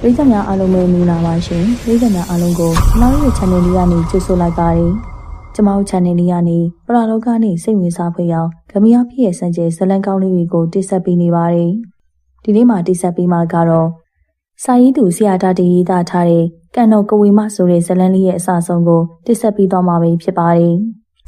ပရိသတ်များအားလုံးပဲမင်္ဂလာပါရှင်ပရိသတ်များအားလုံးကိုကျွန်တော်ရဲ့ channel လေးကနေကြိုဆိုလိုက်ပါတယ်ကျွန်တော် channel လေးကနေပရလောကနဲ့စိတ်ဝင်စားဖွယ်အောင်ဂမီယာဖြစ်ရဲ့စံကျဲဇလန်ကောင်းလေးတွေကိုတိဆက်ပေးနေပါတယ်ဒီနေ့မှာတိဆက်ပေးမှာကတော့စာရေးသူဆရာတာတရေးသားထားတဲ့ကန်တော်ကဝေမဆိုတဲ့ဇလန်လေးရဲ့အစဆုံးကိုတိဆက်ပေးသွားမှာပဲဖြစ်ပါတယ်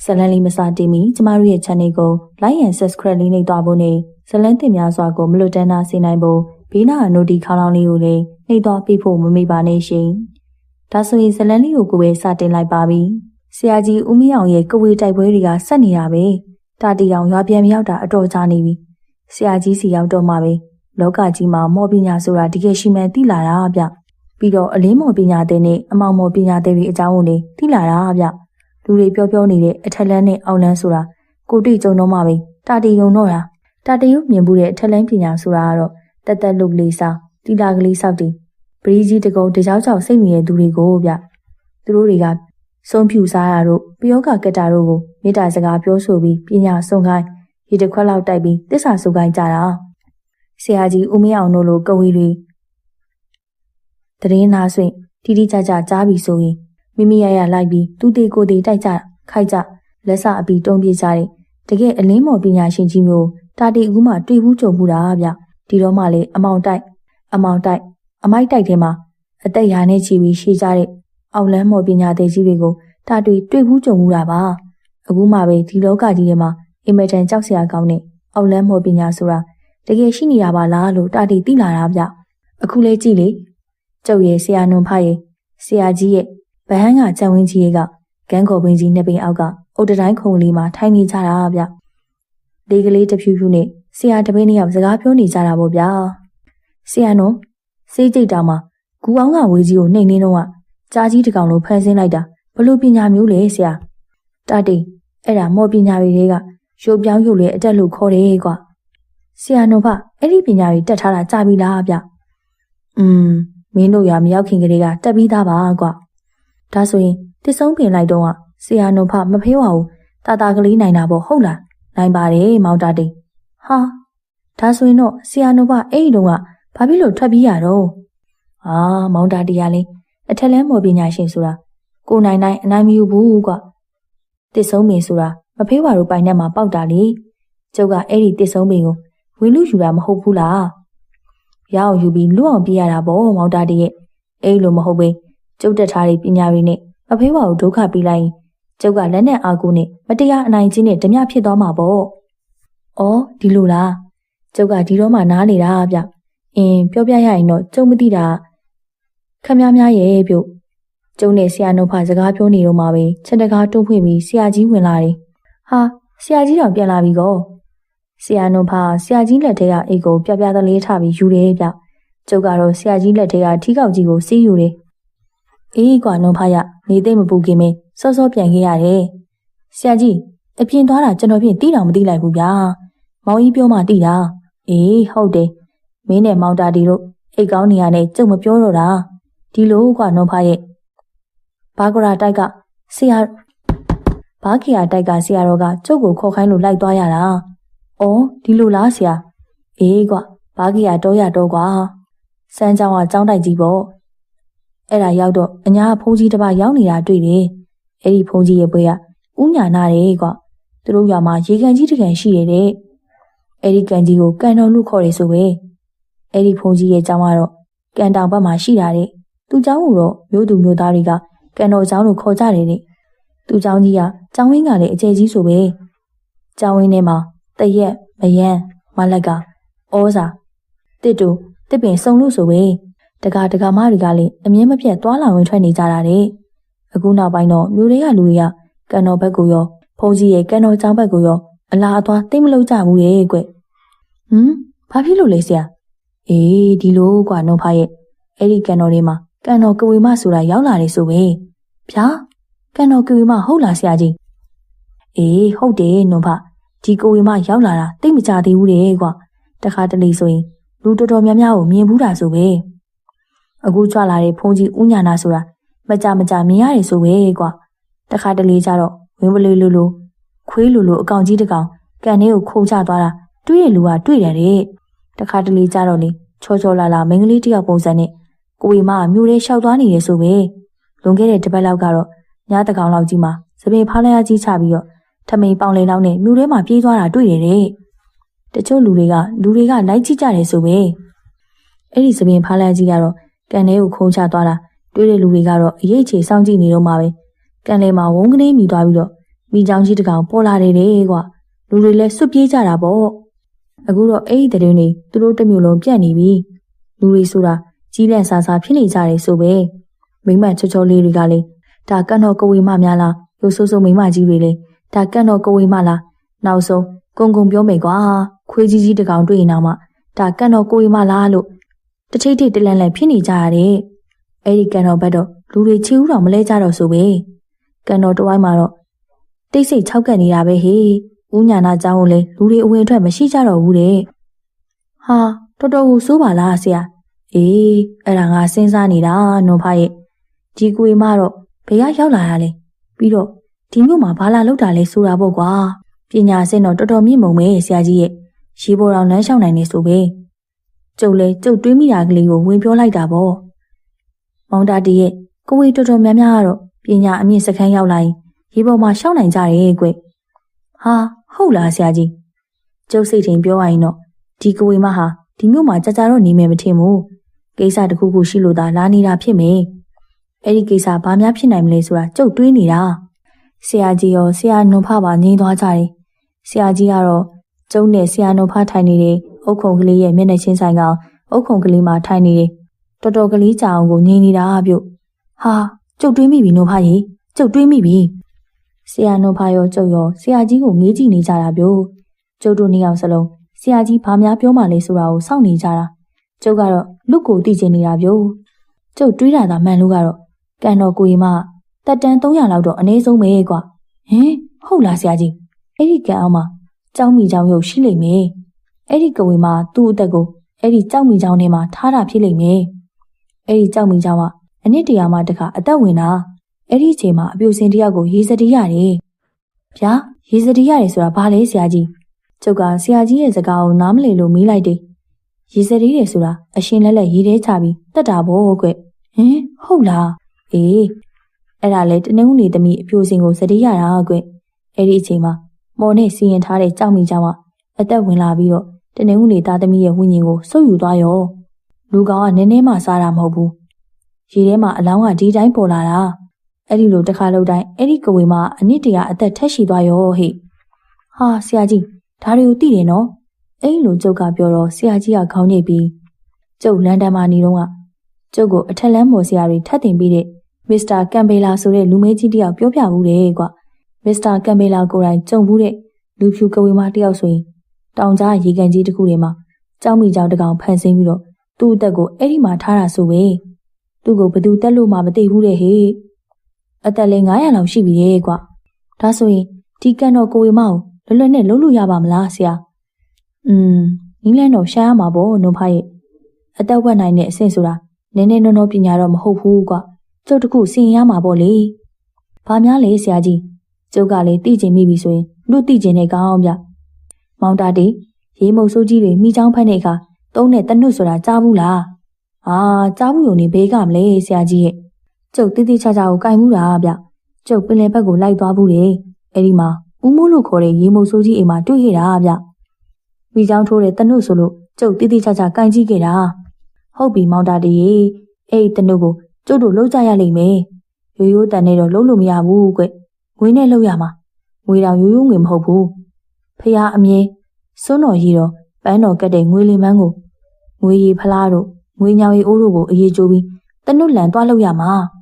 ဇလန်လေးမစတင်မီကျမတို့ရဲ့ channel ကို like and subscribe လေးနှိပ်သွားဖို့နဲ့ဇလန်တင်များစွာကိုမလွတ်တမ်းနာစေနိုင်ဖို့ ဘေးနာနိုတီခေါင်းလောင်းလေးကိုလည်းနှိပ်သွားပေးဖို့မမေ့ပါနဲ့ရှင်။ဒါဆိုရင်ဇလန်လေးကိုကိုပဲစတင်လိုက်ပါပြီ။ဆရာကြီးဦးမင်းအောင်ရဲ့ကဝေတိုက်ပွဲတွေကဆက်နေတာပဲ။တာတီအောင်ရွာပြန်မရောက်တာအတော်ကြာနေပြီ။ဆရာကြီးစီရောက်တော့မှပဲလောကကြီးမှာမော်ပညာဆိုတာတကယ်ရှိမှန်သိလာတာဗျ။ပြီးတော့အလင်းမော်ပညာတဲ့နဲ့အမောင်မော်ပညာတဲ့တွေအကြောင်းကိုလည်းသိလာတာဗျ။လူတွေပြောပြောနေတဲ့အထက်လန်းနဲ့အောက်လန်းဆိုတာကိုတွေ့ကြုံတော့မှပဲတာတီယုံတော့တာတာတီယုံမြင်မှုတဲ့အထက်လန်းပညာဆိုတာကတော့ တက်တက်လုတ်ကလေးစားတီလာကလေးဆောက်တီပရိကြီးတကုံတကြောက်ကြောက်စိတ်နေတဲ့သူတွေကိုဗျသူတို့တွေကဆုံးဖြူစားရတို့ပယောကကက်တာတို့ကိုမေတ္တာစကားပြောဆိုပြီးပညာဆုံးခိုင်းရေတစ်ခွက်လောက်တိုက်ပြီးတစ္ဆာဆုခိုင်းကြတာဆရာကြီးဦးမင်းအောင်တို့လိုကဝေတွေတရင်နာဆွင့်တီတီကြကြကြားပြီးဆိုရင်မိမိရရလိုက်ပြီးသူတေကိုတေတိုက်ကြခိုက်ကြလက်စအပြီးတုံးပြေးကြတဲ့တကယ်အလင်းမော်ပညာရှင်ကြီးမျိုးတာတီအခုမှတွေ့ဘူးကြုံမှုတာဗျ ဒီတော့မှလေအမောင်တိုက်အမောင်တိုက်အမိုက်တိုက်ထဲမှာအသက်ရာနဲ့ချီပြီးရှိကြတဲ့အောက်လန်းမော်ပညာသည်ကြီးတွေကိုတာတွေ့တွေ့ဘူးကြုံမှုတာပါအခုမှပဲဒီလောကကြီးထဲမှာအင်မတန်ကြောက်စရာကောင်းတဲ့အောက်လန်းမော်ပညာဆိုတာတကယ်ရှိနေတာပါလားလို့တာတီသိလာတာဗျအခုလဲကြည့်လေကျုပ်ရဲ့ဆရာနွန်ဖရဲ့ဆရာကြီးရဲ့ဗဟန်းကကြံဝင်းကြီးရဲ့ကဂန်းခေါ်ပင်းကြီးနှစ်ပင်အောက်ကအုတ်တိုင်းခုံလေးမှာထိုင်နေကြတာဗျလေးကလေးတဖြူဖြူနဲ့ ဆရာတပင်းနှစ်ယောက်စကားပြောနေကြတာပေါ့ဗျာဆရာနော်စေးကြိတ်တာမှာဂူအောင်ကဝေးကြီးကိုနှိမ်နှင်းတော့ကကြားကြီးတကောင်လိုဖန်ဆင်းလိုက်တာဘလို့ပညာမျိုးလဲဆရာတာတိတ်အဲ့ဒါမော်ပညာတွေတွေကရုပ်ပြောင်းရုပ်လေအတက်လို့ခေါ်တယ်ကွာဆရာနော်ဖအဲ့ဒီပညာတွေတက်ထားတာကြာပြီလားဗျอืมမင်းတို့ရမရောက်ခင်ကလေးကတက်ပြီးသားပါကွာဒါဆိုရင်တစ်ဆုံးပင်လိုက်တော့ကဆရာနော်ဖမဖေးပါဘူးတာတာကလေးနိုင်တာပေါ့ဟုတ်လားနိုင်ပါတယ်မောင်တာတိတ် ဟာဒါဆိုရင်တော့ဆရာနိုဘအဲ့ဒီတုန်းကဘာဖြစ်လို့ထွက်ပြီးရတော့အာမောင်တာတရားလေးအထက်လန်းမော်ပညာရှင်ဆိုတာကိုနိုင်နိုင်အနိုင်မယူဘူးကွတစ်ဆုံးပင်ဆိုတာမဖေးဝါတို့ပိုင်ထဲမှာပေါက်တာလေကျုပ်ကအဲ့ဒီတစ်ဆုံးပင်ကိုဝင်းလူယူတာမဟုတ်ဘူးလားရအောင်ယူပြီးလွတ်အောင်ပြရတာပေါ့မောင်တာတရဲ့အဲ့လိုမဟုတ်ဘဲကျုပ်တက်ထားတဲ့ပညာတွေနဲ့မဖေးဝါကိုဒုက္ခပေးလိုက်ရင်ကျုပ်ကလက်နဲ့အာကိုနဲ့မတရားအနိုင်ချင်းနဲ့ဓမြဖြစ်သွားမှာပေါ့။ အော်ဒီလိုလား။ကျုပ်ကဒီတော့မှနားနေတာဗျ။အင်းပြောပြရရင်တော့ကျုံမသိတာခမများများရဲ့ပြုတ်။ကျုံနဲ့ဆရာနှုတ်ဖစကားပြောနေတော့မှပဲချက်တကားတွန်းဖွင့်ပြီးဆရာကြီးဝင်လာတယ်။ဟာဆရာကြီးတော့ပြန်လာပြီကော။ဆရာနှုတ်ဖဆရာကြီးလက်ထဲကအိတ်ကိုပြပြသလေးထားပြီးယူတယ်ဗျ။ကျုပ်ကတော့ဆရာကြီးလက်ထဲကထီးကောက်ကြီးကိုစီးယူတယ်။အေးကွာနှုတ်ဖရနေသိမပူခင်မင်းစောစောပြန်ခဲ့ရတယ်။ဆရာကြီးအပြင်သွားတာကျွန်တော်ဖြင့်တီးတောင်မတီးလိုက်ဘူးဗျာ။ မောင်ကြီးပြောမှတီးတာ။အေးဟုတ်တယ်။မင်းနဲ့မောင်တာဒီတို့အိတ်ကောင်းနေရနဲ့ကြုံမပြောတော့တာ။ဒီလိုကွာနှုံဖားရဲ့ဘာဂရာတိုက်ကဆရာဘာခီယာတိုက်ကဆရာတော်ကကျုပ်ကိုခေါ်ခိုင်းလို့လိုက်သွားရတာ။အော်ဒီလိုလားဆရာ။အေးကွာဘာခီယာတော့ရတော့ကွာ။စမ်းကြောင်ကကြောင်းတိုက်ကြီးပေါ့။အဲ့ဒါရောက်တော့အညာဖုန်းကြီးတစ်ပါးရောက်နေတာတွေ့တယ်။အဲ့ဒီဖုန်းကြီးရဲ့ဘွေကဥညာနာတယ်ကွာ။သူတို့ရွာမှာရေကန်ကြီးတစ်ကန်ရှိရတဲ့။ အဲ့ဒီကန်ကြီးကိုကန်တော်လို့ခေါ်တယ်ဆိုပဲ။အဲ့ဒီဖုန်းကြီးရဲ့ကျောင်းကတော့ကန်တောင်ဘက်မှာရှိတာတဲ့။သူ့ကျောင်းကိုတော့မြို့သူမြို့သားတွေကကန်တော်ကျောင်းလို့ခေါ်ကြတယ်တဲ့။သူ့ကျောင်းကြီးကကျောင်းဝင်းကလည်းအကျယ်ကြီးဆိုပဲ။ကျောင်းဝင်းထဲမှာတရက်မယန်းမလက်ကဩဇာတစ်တူတစ်ပင်စုံလို့ဆိုပဲတကာတကာမတွေကလည်းအမြင်မပြတ်သွားလာဝင်ထွက်နေကြတာတဲ့အခုနောက်ပိုင်းတော့မြို့တွေကလူတွေကကန်တော်ဘက်ကိုရောဖုန်ကြီးရဲ့ကန်တော်ကျောင်းဘက်ကိုရောအလားအသွားသိမလို့ကြဘူးရဲ့ကွ ဟမ်ဘာဖြစ်လို့လဲဆရာအေးဒီလိုကွာနှုတ်ဖရဲ့အဲ့ဒီကန်တော်လေးမှာကန်တော်ကဝေမဆိုတာရောက်လာတယ်ဆိုပဲဗျာကန်တော်ကဝေမဟုတ်လားဆရာကြီးအေးဟုတ်တယ်နှုတ်ဖဒီကဝေမရောက်လာတာသိမကြသေးဘူးတဲ့ကွာတခါတလေဆိုရင်လူတော်တော်များများကိုမြင်ဘူးတာဆိုပဲအခုကြွလာတဲ့ဖုန်ကြီးဥညာနာဆိုတာမကြမကြမြင်ရတယ်ဆိုပဲကွာတခါတလေကျတော့ဝင်းပလေးလိုလိုခွေးလိုလိုအကောင်ကြီးတကောင်ကန်ထဲကိုခုန်ချသွားတာ တွေ့ရလူကတွေ့တယ်တဲ့တခါတလေကျတော့လေချောချောလာလာမင်းကလေးတယောက်ပုံစံနဲ့ကိုဝေမကမြို့ထဲရှောက်သွားနေတယ်ဆိုပဲလွန်ခဲ့တဲ့တစ်ပတ်လောက်ကတော့ညတကောင်လောက်ကြီးမှာသပင်ဖားလိုက်အကြီးချပြီးတော့ထမိန်ပေါင်လေးလောက်နဲ့မြို့ထဲမှာပြေးသွားတာတွေ့တယ်တဲ့တချို့လူတွေကလူတွေကလိုက်ကြည့်ကြတယ်ဆိုပဲအဲ့ဒီသပင်ဖားလိုက်ကြီးကတော့ကန်ထဲကိုခုံချသွားတာတွေ့တဲ့လူတွေကတော့အရေးချေစောင့်ကြည့်နေတော့မှပဲကန်ထဲမှာဝုန်းကနေမိသွားပြီးတော့မိချောင်းကြီးတစ်ကောင်ပေါ်လာတယ်တဲ့ကွာလူတွေလည်းစွတ်ပြေးကြတာပေါ့ အခုတော့အဲ့ဒီတဲ့တွေသူတို့တစ်မျိုးလုံးပြန့်နေပြီလူတွေဆိုတာကြီးလန့်ဆာဆာဖြစ်နေကြတယ်ဆိုပဲမိမချောချောလေးတွေကလည်းဒါကန်တော်ကဝေမများလားရိုးဆိုးဆိုးမိမကြီးတွေလေဒါကန်တော်ကဝေမလားနောက်ဆုံးကုံကုံပြောမယ်ကွာခွေးကြီးကြီးတကောင်တွေ့ရင်တော့မှဒါကန်တော်ကိုဝေမလားလို့တထိတ်ထိတ်တလန့်လန့်ဖြစ်နေကြရတဲ့အဲ့ဒီကန်တော်ဘက်တော့လူတွေချီဦးတော်မလဲကြတော့ဆိုပဲကန်တော်တဝိုင်းမှာတော့တိတ်ဆိတ်၆ကက်နေတာပဲဟေး ။ဦးညာနာကျောင်းကိုလည်းလူတွေအဝင်အထွက်မရှိကြတော့ဘူးတဲ့။ဟာတော်တော်ကိုစိုးပါလားဆရာ။အေးအဲ့ဒါငါစဉ်းစားနေတာနော်ဖရဲ့။ဒီကိုမတော့ဘယ်ရောက်ရောက်လာတာလဲ။ပြီးတော့ဒီမြို့မှာဘာလာလောက်တာလဲဆိုတာပေါ့ကွာ။ပညာစင်တော့တော်တော်မြင့်မုံပဲဆရာကြီးရဲ့။ရေပေါ်တော်လမ်းလျှောက်နိုင်နေဆိုပဲ။ကျုပ်လဲကျုပ်တွေးမိတာကလေးကိုဝင်ပြောလိုက်တာပေါ့။မောင်တာတီရဲ့ကိုဝေတော်တော်များများကတော့ပညာအမြင့်စခန်းရောက်လာရင်ရေပေါ်မှာရှောက်နိုင်ကြတယ်ကွ။ဟာ ဟုတ်လားဆရာကြီးကျုပ်စိတ်ထင်ပြောရရင်တော့ဒီကဝေမဟာဒီမြို့မှာကြာကြာတော့နေမယ်မထင်ဘူးကိစ္စတစ်ခုခုရှိလို့သာလာနေတာဖြစ်မယ်အဲ့ဒီကိစ္စဘာများဖြစ်နိုင်မလဲဆိုတာကြုတ်တွေးနေတာဆရာကြီးရောဆရာနုံဖပါငြိမ်းသွားကြတယ်ဆရာကြီးကတော့ကျုံနဲ့ဆရာနုံဖထိုင်နေတဲ့အုတ်ခုံကလေးရဲ့မျက်နှာချင်းဆိုင်ကောင်အုတ်ခုံကလေးမှာထိုင်နေတယ်တော်တော်ကလေးကြာအောင်ကိုငြိမ်းနေတာပြုတ်ဟာကျုပ်တွေးမိပြီနုံဖရေကျုပ်တွေးမိပြီ ဆရာနုံဖရောကျုပ်ရောဆရာကြီးကိုငေးကြည့်နေကြတာပြုတ်ကျုပ်တို့နှစ်ယောက်စလုံးဆရာကြီးဘာများပြောမှလဲဆိုတာကိုစောင့်နေကြတာကျုပ်ကတော့လူကိုသိချင်နေတာပြုတ်ကျုပ်တွေးတာသာမှန်လို့ကတော့ကန်တော်ကိုရင်မတက်တန်း300လောက်တော့အနည်းဆုံးပဲကွာဟင်ဟုတ်လားဆရာကြီးအဲ့ဒီကန်အောင်မှာကြောင်းမီချောင်းရုပ်ရှိလိမ့်မယ်အဲ့ဒီကဝေမှာသူ့အသက်ကိုအဲ့ဒီကြောက်မီချောင်းထဲမှာထားတာဖြစ်လိမ့်မယ်အဲ့ဒီကြောက်မီချောင်းကအနစ်တရာမှတခါအသက်ဝင်တာ အဲ့ဒီအချိန်မှာအပြိုစင်တယောက်ကိုရေစတီးရတယ်ဗျာရေစတီးရတယ်ဆိုတာဘာလဲဆရာကြီးကျုပ်ကဆရာကြီးရဲ့စကားကိုနားမလည်လို့မေးလိုက်တယ်ရေစတီးတယ်ဆိုတာအရှင်လက်လက်ရေထဲချပြီးတက်တာဘောကွဟင်ဟုတ်လားအေးအဲ့ဒါလဲတနင်္ဂနွေသမီးအပြိုစင်ကိုစတေးရတာကွအဲ့ဒီအချိန်မှာမော်နဲ့စီရင်ထားတဲ့ကြောက်မိကြောင်ကအသက်ဝင်လာပြီးတော့တနင်္ဂနွေသားသမီးရဲ့ဝိညာဉ်ကိုစုပ်ယူသွားရောလူကောင်ကနည်းနည်းမှစားတာမဟုတ်ဘူးရေထဲမှာအလောင်းကဒီတိုင်းပေါ်လာတာ အဲ့ဒီလိုတစ်ခါလောက်တိုင်းအဲ့ဒီကဝေမှာအနစ်တရာအသက်ထက်ရှိသွားရောဟိဟာဆရာကြီးဒါတွေကိုသိတယ်နော်အဲ့လိုကျုပ်ကပြောတော့ဆရာကြီးကခေါင်းညိတ်ပြီးကျုပ်လန်ဒန်မှာနေတော့ကကျုပ်ကိုအထက်လမ်းပေါ်ဆရာတွေထပ်တင်ပြီးတဲ့မစ္စတာကမ်ဘေလာဆိုတဲ့လူမဲကြီးတယောက်ပြောပြဘူးတယ်ကွမစ္စတာကမ်ဘေလာကိုယ်တိုင်ကြုံဘူးတဲ့လူဖြူကဝေမတယောက်ဆိုရင်တောင်ကြားရေကန်ကြီးတစ်ခုထဲမှာကြောက်မိကြောင်တကောင်ဖန်ဆင်းပြီးတော့သူ့အသက်ကိုအဲ့ဒီမှာထားတာဆိုပဲသူ့ကိုဘသူတက်လို့မှမသိဘူးတဲ့ဟေ့ အသက်လည်း900လောက်ရှိပြီတဲ့ကွဒါဆိုရင်ဒီကန်တော်ကိုဝေမကိုလွတ်လွတ်နဲ့လုံးလို့ရပါမလားဆရာอืมနင်းလန်းတော့ရှားရမှာပေါ့နုံဖရဲ့အသက်ဝက်နိုင်တဲ့အဆင့်ဆိုတာနည်းနည်းနော်နော်ပညာတော့မဟုတ်ဘူးကွကျုပ်တခုစင်ရမှာပေါ့လေ။ဘာများလဲဆရာကြီး။ကျုပ်ကလည်းသိကျင်မိပြီဆိုရင်လူသိကျင်တဲ့ကောင်းအောင်ဗျ။မောင်တာတီရေမုတ်ဆိုးကြီးတွေမိချောင်းဖက်တဲ့အခါသုံးတဲ့တနုဆိုတာကြားဘူးလား။အာကြားဘူးုံနေဘေးကမလဲဆရာကြီးရဲ့။ ကျုပ်တိတိကျကျကိုကြိုင်မှုတာဗျ။ကျုပ်ပင်လယ်ဘက်ကိုလိုက်သွားဘူးလေ။အဲ့ဒီမှာဦးမိုးလို့ခေါ်တဲ့ရေမုတ်ဆိုးကြီးအိမ်မှာတွေ့ခဲ့တာဗျ။မိချောင်းထိုးတဲ့တနုဆိုလို့ကျုပ်တိတိကျကျကြိုင်ကြည့်ခဲ့တာ။ဟုတ်ပြီမောင်တာတီရေအဲ့ဒီတနုကိုကျုပ်တို့လှုပ်ကြရလိမ့်မယ်။ရိုးရိုးတန်နဲ့တော့လှုပ်လို့မရဘူးကွ။ငွေနဲ့လှုပ်ရမှာ။ငွေတောင်ရိုးရိုးငွေမဟုတ်ဘူး။ဖះအမြဲစွန်းတော်ရီတော်ပန်းတော်ကတ်တဲ့ငွေလင်မန်းကိုငွေရီဖလားတို့ငွေညောင်ရီအိုးတို့ကိုအေးကြိုးပြီးတနုလန်သွားလှုပ်ရမှာ။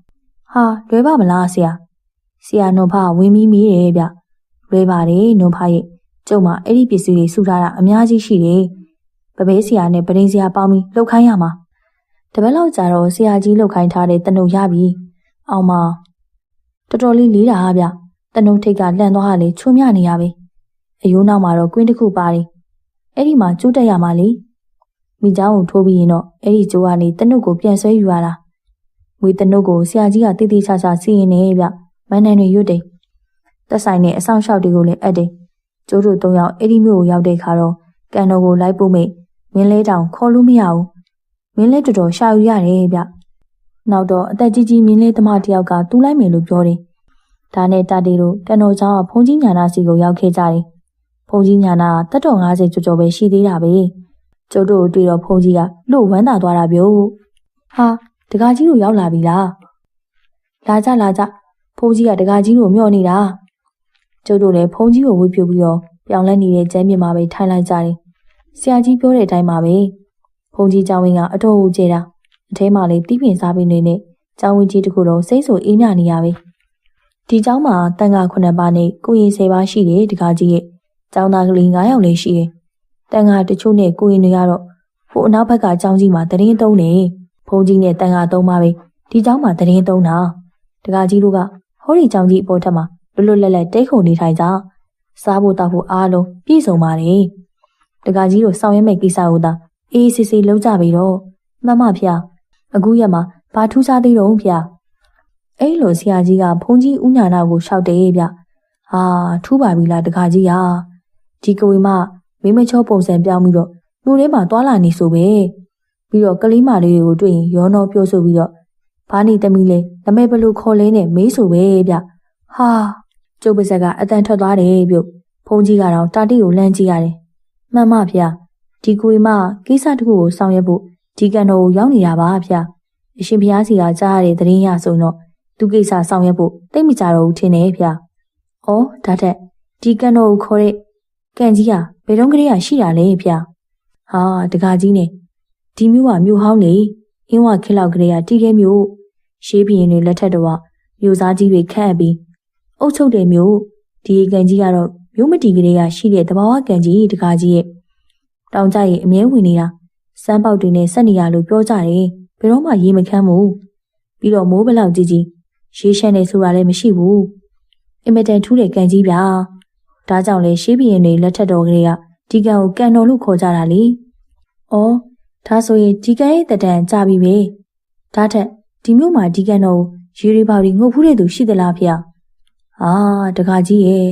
ဟာလွဲပါမလားဆရာ။ဆရာနုံဖဝင်းမီးမီးတယ်ဗျ။လွဲပါတယ်နုံဖရဲ့ကျုံမအဲ့ဒီပစ္စည်းတွေစုထားတာအများကြီးရှိတယ်။ပပဲဆရာနဲ့ပရင်းဆရာပေါင်းပြီးလှုပ်ခိုင်းရမှာ။တပတ်လောက်ကြာတော့ဆရာကြီးလှုပ်ခိုင်းထားတဲ့တနုပ်ရပြီ။အောင်မတော်တော်လေးလေးတာဗျ။တနုပ်ထိတ်ကလန့်သွားတာလေချုံမြနေရပဲ။အယိုးနောက်မှာတော့ကွင်းတစ်ခုပါတယ်။အဲ့ဒီမှာကျိုးတက်ရမှာလေ။မိเจ้าကိုထိုးပြီးရင်တော့အဲ့ဒီကျိုးကနေတနုပ်ကိုပြန်ဆွဲယူရတာ။ ငွေတနုတ်ကိုဆရာကြီးကတိတိကျကျစီရင်နေပြမန်နန်တွေရွတ်တယ်တက်ဆိုင်နဲ့အဆောင်ရှောက်တွေကိုလည်းအပ်တယ်ကျိုးတို့သုံးယောက်အဲ့ဒီမြို့ကိုရောက်တဲ့ခါတော့ကန်တော်ကိုလိုက်ပို့မိမင်းလဲတောင်ခေါ်လို့မရဘူးမင်းလဲတော်တော်ရှာယူရတယ်ဗျနောက်တော့အသက်ကြီးကြီးမင်းလဲသမားတယောက်ကတူးလိုက်မယ်လို့ပြောတယ်ဒါနဲ့တာတီတို့ကန်တော်ကြောင့်ဖုန်ကြီးညာနာစီကိုရောက်ခဲ့ကြတယ်ဖုန်ကြီးညာနာကတက်တော်90ကျော်ကျော်ပဲရှိသေးတာပဲကျိုးတို့တွေ့တော့ဖုန်ကြီးကလို့ဝမ်းသာသွားတာဗျို့ဟာ ဒကာကြီးတို့ရောက်လာပြီလားလာကြလာကြဖုန်းကြီးကဒကာကြီးတို့မျှော့နေတာကျုပ်တို့လည်းဖုန်းကြီးကိုဝေပြူပြီးတော့ပြောင်းလဲနေတဲ့ကျဲမြင့်မှာပဲထိုင်လိုက်ကြတယ်ဆရာကြီးပြောတဲ့အတိုင်းပါပဲဖုန်းကြီးကျောင်းဝင်းကအတော်ဦးကျဲတာအထဲမှာလည်းတီးပင်စားပြီးနေနဲ့ကျောင်းဝင်းကြီးတခုတော့စိတ်ဆူအေးမြနေရပဲဒီကျောင်းမှာတန်ခါ9ပါးနဲ့ကိုရင်10ပါးရှိတယ်ဒကာကြီးရဲ့ကျောင်းသားကလေး9ယောက်လည်းရှိတယ်တန်ခါတချို့နဲ့ကိုရင်တွေကတော့ဟိုအနောက်ဘက်ကကျောင်းကြီးမှာတရင်တုံးနေ ဖုန်ကြီးနဲ့တန်ခါသုံးပါပဲဒီကျောင်းမှာတရင်သုံးတာတကားကြီးတို့ကဟောဒီကျောင်းကြီးအပေါ်ထက်မှာလွတ်လွတ်လပ်လပ်တိတ်ခုန်နေထိုင်ကြစားဖို့တောက်ဖို့အားလုံးပြည့်စုံပါတယ်တကားကြီးတို့ဆောင်ရွက်မဲ့ကိစ္စကိုသာအေးအေးဆေးဆေးလုပ်ကြပြီတော့မှန်ပါဗျာအခုရက်မှာဘာထူးခြားသေးတော့ဗျအဲ့လိုဆရာကြီးကဘုန်းကြီးဥညာနာကိုရှောက်တယ်ဗျဟာထူးပါပြီလားတခါကြီးဟာဒီကဝေမမိမချောပုံစံပြောင်းပြီးတော့နှူထဲမှာတွာလာနေဆိုပဲ ပြီးတော့ကလေးမလေးတွေကိုတွေ့ရင်ရောနှောပြောဆိုပြီးတော့ဘာနေသမီးလဲနမဲဘလို့ခေါ်လဲနဲ့မေးဆိုပဲဗျဟာကျုပ်ပါဇက်ကအတန်ထွက်သွားတယ်ပြုတ်ဘုန်းကြီးကတော့တာတိကိုလမ်းကြည့်ရတယ်မှန်ပါဗျဒီကွေမကိစ္စတခုကိုဆောင်ရွက်ဖို့ဒီကန်တော်ကိုရောက်နေတာပါဗျအရှင်ဘုရားစီကကြားရတဲ့သတင်းရဆိုတော့သူကိစ္စဆောင်ရွက်ဖို့တိတ်မကြတော့ဘူးထင်တယ်ဗျ။အော်ဒါထက်ဒီကန်တော်ကိုခေါ်တဲ့ကန်ကြီးကဘယ်တော့ကလေးကရှိတာလဲဗျ။ဟာတကာကြီးနေ ဒီမျိုးကမြို့ဟောင်းလေအင်းဝခက်လောက်ကလေးကတီးခဲမျိုးရှေးပြင်းတွေလက်ထက်တော့မြို့သားကြီးတွေခန့်အပ်ပြီးအုတ်ချုပ်တဲ့မျိုးဒီကန်ကြီးကတော့မြို့မတီကလေးကရှိတဲ့တဘာဝကန်ကြီးတကာကြီးရဲ့တောင်ကြရဲ့အမြဲဝင်နေတာစမ်းပေါက်တွေနဲ့ဆက်နေရလို့ပြောကြတယ်ဘယ်တော့မှရေမခမ်းဘူးပြီးတော့မိုးဘလောက်ကြီးကြီးရေးရှမ်းနေဆိုတာလည်းမရှိဘူးအင်မတန်ထူးတဲ့ကန်ကြီးဗျာဒါကြောင့်လေရှေးဘီရင်တွေလက်ထက်တော်ကလေးကဒီကန်ကိုကန်တော်လို့ခေါ်ကြတာလေဩ ဒါဆိုရင်ဒီကန်ရဲ့တဒံကြပြီပဲဒါထက်ဒီမျိုးမှာဒီကန်တော်ရေရီပေါတွေငုတ်ဖူးတဲ့သူရှိသလားဖေ။အာတခါကြီးရဲ့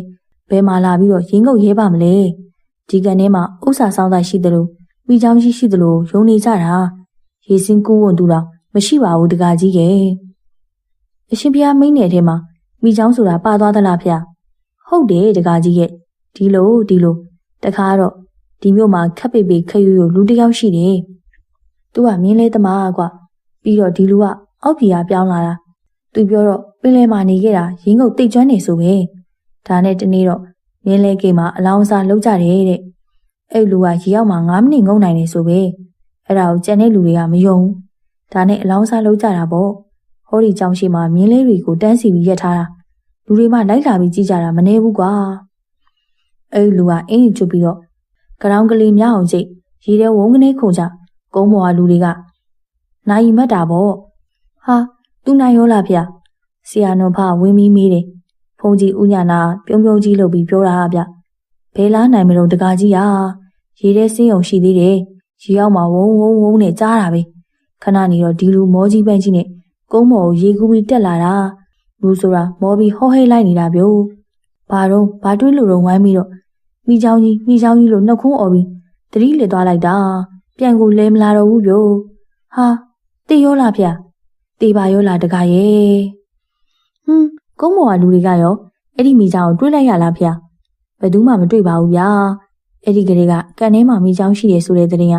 ဘယ်မှာလာပြီးတော့ရင်ငုတ်ရဲပါမလဲဒီကန်ထဲမှာဥစ္စာဆောင်တာရှိသလိုမိချောင်းရှိရှိသလိုယုံနေကြတာရေစင်းကူးဝန်သူတော့မရှိပါဘူးတကာကြီးက။အရှင်ဘုရားမိန့်တဲ့ထဲမှာမိချောင်းဆိုတာပါသွားသလားဖေ။ဟုတ်တယ်တကာကြီးရဲ့ဒီလိုဒီလိုတခါတော့ဒီမြို့မှာခက်ပေပေခက်ရွရွလူတစ်ယောက်ရှိတယ်။ သူကမြင်းလဲသမားကွာပြီးတော့ဒီလူကအောက်ပြည်ကပြောင်းလာတာ။သူပြောတော့ပင်လယ်မှာနေခဲ့တာရင်းငုတ်တိတ်ကျွမ်းနေဆိုပဲ။ဒါနဲ့တနေ့တော့မြင်းလဲကိမှာအလောင်းစားလောက်ကြတယ်တဲ့။အဲ့လူကရေရောက်မှာ9မိနစ်ငုံနိုင်နေဆိုပဲ။အဲ့ဒါကိုကြံတဲ့လူတွေကမယုံဒါနဲ့အလောင်းစားလုပ်ကြတာပေါ့ဟောဒီကြောင်ရှိမှာမြင်းလေးတွေကိုတန်းစီပြီးရက်ထားတာလူတွေမှလိုက်လာပြီးကြည့်ကြတာမနေဘူးကွာအဲ့လူကအင်းချွတ်ပြီးတော့ကရောင်းကလေးမြောက်အောင်ကြိတ်ရေထဲဝုန်းကနေခုန်ကြ ကုန်းပေါ်ကလူတွေကနိုင်မတ်တာပေါ့ဟာသူနိုင်ရောလားဗျဆရာနှုံဖဝင်းမီးမေးတယ်ဖုန်ကြီးဥညာနာပြုံးပြုံးကြီးလုပ်ပြီးပြောတာဗျဘဲလားနိုင်မလို့တကားကြီးဟာရေထဲစင်းုံရှိသေးတယ်ရေအောက်မှာဝုန်းဝုန်းဝုန်းနဲ့ကြားတာပဲခဏနေတော့ဒီလူမောကြီးပန်းကြီးနဲ့ကုန်းမော်ကိုရေကူးပြီးတက်လာတာလူဆိုတာမောပြီးဟောဟဲလိုက်နေတာဗျို့ဘာတော့ဘာတွေးလို့တော့ဝိုင်းပြီးတော့မိချောင်းကြီးမိချောင်းကြီးလို့နှုတ်ခွန်းអော်ပြီးတတိလစ်သွားလိုက်တာ ပြန်ကိုလဲမလာတော့ဘူးဗျို့ဟာတေရောလားဗျတေပါရောလားတကားရဲ့ဟွန်းကုန်းမော်ကလူတွေကရောအဲ့ဒီမိချောင်းကိုတွေးလိုက်ရလားဗျဘယ်သူမှမတွေ့ပါဘူးဗျာအဲ့ဒီကလေးကကန်ထဲမှာမိချောင်းရှိတယ်ဆိုတဲ့တဲ့ရင်က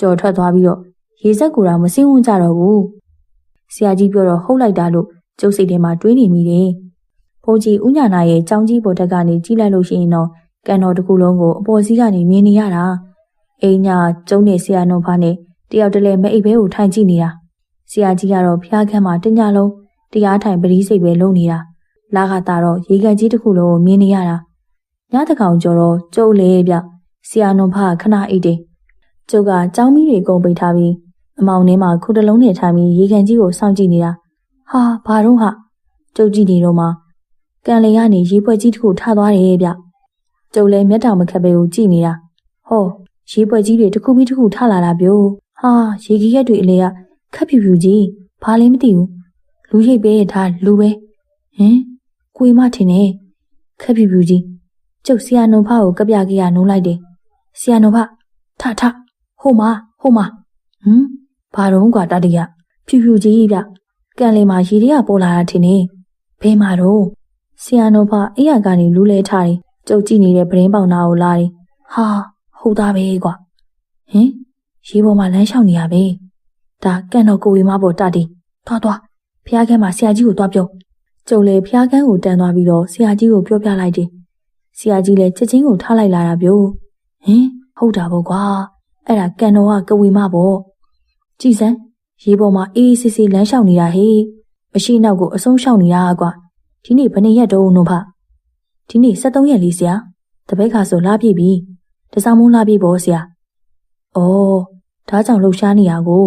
ကြော်ထွက်သွားပြီးတော့ရေစက်ကိုတော့မစင်းဝန်းကြတော့ဘူးဆရာကြီးပြောတော့ဟုတ်လိုက်တာလို့ကျုပ်စိတ်ထဲမှာတွေးနေမိတယ်ဘိုးကြီးဦးညာနာရဲ့ကြောင်းကြီးပေါ်တက်ကနေကြီးလိုက်လို့ရှိရင်တော့ကန်တော်တစ်ခုလုံးကိုအပေါ်စီးကနေမြင်နေရတာ အိညာကျုံးနေဆရာနှုံဖားနဲ့တယောက်တည်းလဲမအိပ်ဘဲကိုထိုင်ကြည့်နေတာဆရာကြီးကတော့ဖျားခမ်းမှာတညလုံးတရားထိုင်ပရိစိတ်ပဲလုပ်နေတာလာခတာတော့ရေကန်ကြီးတစ်ခုလုံးကိုမြင်နေရတာညတကောင်ကျော်တော့ကျုပ်လေဗျဆရာနှုံဖားခဏအိတ်တယ်ကျုပ်ကကြောင်းမီးတွေကုန်ပိတ်ထားပြီးအမောင်ထဲမှာခုတလုံးနဲ့ထိုင်ပြီးရေကန်ကြီးကိုစောင့်ကြည့်နေတာဟာဘာတော့ဟာကျုပ်ကြည့်နေတော့မှကန်လေကနေရေပွဲကြီးတစ်ခုထသွားတယ်ဗျကျုပ်လည်းမျက်တောင်မခက်ပဲကိုကြည့်နေတာဟော ရေပွဲကြီးတွေတစ်ခုပြီးတစ်ခုထလာတာပြောဟာရေကြီးရက်တွေအလေကခက်ဖြူဖြူကြီးဘာလည်းမသိဘူးလူရိပ်ပဲဒါလူပဲဟင်ကိုမထင်နေခက်ဖြူဖြူကြီးကျုပ်ဆရာနုံဖကိုကပြကြရနှုံးလိုက်တယ်ဆရာနုံဖထထဟိုမှာဟိုမှာဟမ်ဘာတော့ကွာတတရဖြူဖြူကြီးဗျကန်လေးမှာရေတွေကပေါ်လာတာထင်နေဘယ်မှာတော့ဆီယနိုဖအိယာကနေလူးလဲထားတယ်ကြုတ်ကြည့်နေတဲ့ပရင်းပေါင်နာကိုလာတယ်ဟာ ဟုတ်သားပဲကွာဟင်ရေပေါ်မှာလမ်းလျှောက်နေရပဲဒါကန်တော်ကိုဝေမပေါ်တတ်တယ်သွားသွားဖျားခန်းမှာဆရာကြီးကိုသွားပြောကျုံလေဖျားခန်းကိုတန်းသွားပြီးတော့ဆရာကြီးကိုပြောပြလိုက်တယ်ဆရာကြီးလည်းချက်ချင်းကိုထားလိုက်လာတာပြောဟင်ဟုတ်တာပေါ့ကွာအဲ့ဒါကန်တော်ကကဝေမပေါ့ကြည်စမ်းရေပေါ်မှာအေးအေးဆေးဆေးလမ်းလျှောက်နေတာဟေ့မရှိနောက်ကိုအဆုံးလျှောက်နေတာကွာဒီနေ့ဘယ်နှစ်ရက်တုံးနှုံဖဒီနေ့73ရက်လေးဆရာတပည့်ခါဆိုလာပြည့်ပြီ တစားမုန်းလာပြည့်ပေါ့ဆရာဩဒါကြောင့်လှူရှားနေရကို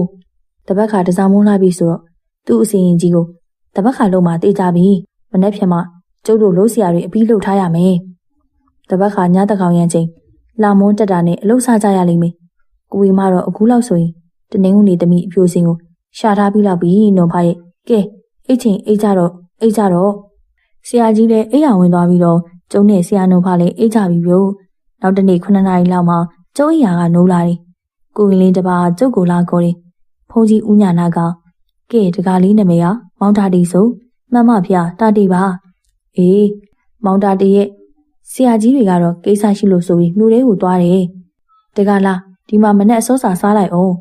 တပတ်ခါတစားမုန်းလာပြီဆိုတော့သူ့အစီရင်ကြီးကိုတပတ်ခါလုံးမှတေးကြပြီမနေ့ဖြန်မှကျုပ်တို့လို့ဆရာတွေအပြီးလှုပ်ထားရမယ်တပတ်ခါညတကောင်ရန်ချိန်လာမွန်းတက်တာနဲ့အလုပ်စားကြရလိမ့်မယ်ကိုဝေမတော့အခုလောက်ဆိုရင်တနင်္ဂနွေသမီးအပြိုစင်ကိုရှာထားပြီးလောက်ပြီနုံဖရဲ့ကဲအိတ်ချင်းအိတ်ကြတော့အိတ်ကြတော့ဆရာကြီးလည်းအိတ်ရဝင်သွားပြီးတော့ကျုံနဲ့ဆရာနုံဖလည်းအိတ်ကြပြီပြို့ နောက်တနေ့9နာရီလောက်မှကျုံအိယာကနိုးလာတယ်ကိုရင်လေးတပါကျုပ်ကိုလာခေါ်တယ်ဖုန်ကြီးဦးညာနာကကဲတကားလေးနာမည်ကမောင်တာတီဆိုမှတ်မဖျားတာတီပါအေးမောင်တာတီရဲ့ဆရာကြီးတွေကတော့ကိစ္စရှိလို့ဆိုပြီးမြို့လေးကိုသွားတယ်တကားလားဒီမှာမနဲ့အစောစာစားလိုက်အောင်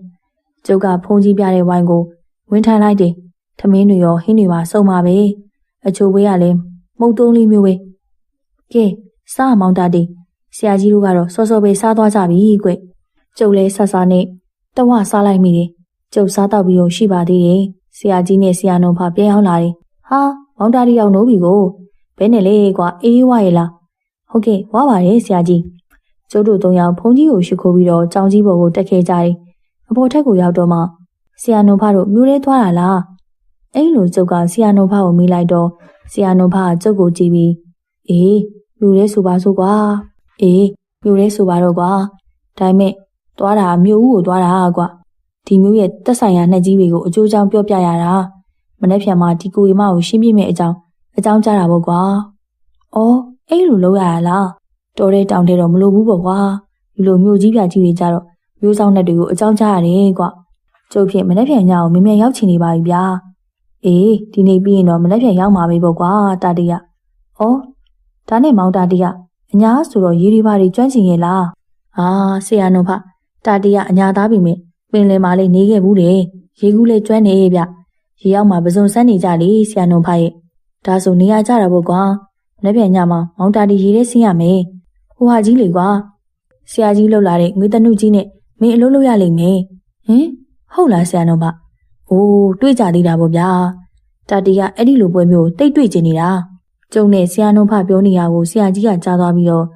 ကျုပ်ကဖုန်ကြီးပြတဲ့ဝိုင်းကိုဝင်ထမ်းလိုက်တယ်။ထမင်းတွေရောဟင်းတွေပါစုံပါပဲ။အချိုဝေးကလည်းမုတ်တုံးလေးမျိုးပဲ။ကဲစားမောင်တာတီ ဆရာကြီးတို့ကတော့စောစောပဲစားသွားကြပြီကွ။ကျုပ်လည်းဆဆာနဲ့တဝစားလိုက်မိတယ်။ကျုပ်စားတော့ပြီးတော့ရှိပါသေးတယ်။ဆရာကြီးနဲ့ဆရာနှုံဖပြန်ရောက်လာတယ်။ဟာမောင်တာတီရောက်နိုးပြီကိုဘဲနဲ့လေကွာအေးဝရဲ့လား။ဟုတ်ကဲ့ဝါပါတယ်ဆရာကြီး။ကျုပ်တို့သုံးယောက်ဖုန်ကြီးကိုရှိခိုးပြီးတော့ကြောင်ကြီးဘော်ကိုတက်ခဲ့ကြတယ်။အပေါ်ထက်ကိုရောက်တော့မှဆရာနိုဖတို့မြို့ထဲသွားတာလားအဲ့လိုကျုပ်ကဆရာနိုဖကိုမေးလိုက်တော့ဆရာနိုဖကကျုပ်ကိုကြည့်ပြီးအေးမြို့ထဲဆိုပါစို့ကွာ အေးမြို့ထဲဆိုပါတော့ကွာဒါပေမဲ့သွားတာမြို့ဦးကိုသွားတာကွာဒီမျိုးရဲ့တက်ဆိုင်ရာနှစ်ကြီးတွေကိုအကျိုးကြောင့်ပြောပြရတာမနေ့ဖြန်မှာဒီကိုရီမကိုရှင်းပြမယ့်အကြောင်းအကြောင်းကြားတာပေါ့ကွာအော်အဲ့လိုလုပ်ရတာလားတော်တဲ့တောင်တဲ့တော့မလိုဘူးပေါ့ကွာဒီလိုမြို့ကြီးပြကြီးတွေကြတော့မျိုးဆောင်တဲ့တွေကိုအကြောင်းကြားရတယ်ကွာကျုပ်ဖြင့်မနေ့ပြန်ညအောင်မင်းမြန်ရောက်ချင်နေပါပြီဗျာအေးဒီနေ့ပြီးရင်တော့မနေ့ပြန်ရောက်မှာပဲပေါ့ကွာတာတီရဩဒါနဲ့မောင်တာတီရ အညာဆိုတော့ရေဒီပါတွေကျွမ်းကျင်ရဲ့လားအာဆရာနုဖတာတီရအညာသားပြီမေပင်လယ်မှာလေးနေခဲ့ဘူးတယ်ရေကူးလေးကျွမ်းနေရဲ့ဗျရေရောက်မှာပစုံစမ်းနေကြလေဆရာနုဖရဲ့ဒါဆိုနေရကြတာပေါ့ကွာမနေ့ပြန်ညမှာမောင်တာတီရေထဲဆင်းရမယ်ဟိုဟာကြီးလေကွာဆရာကြီးလှုပ်လာတဲ့ငွေတနုကြီးနဲ့မင်းအလုပ်လုပ်ရလိမ့်မယ်ဟင်ဟုတ်လားဆရာတော်မအိုးတွေ့ကြသေးတာပေါ့ဗျာတာတီကအဲ့ဒီလိုပွဲမျိုးတိတ်တွေ့ကျင်နေတာ ကျုံနဲ့ဆရာနှုံဖပြောနေရကိုဆရာကြီးကကြားသွားပြီးတော့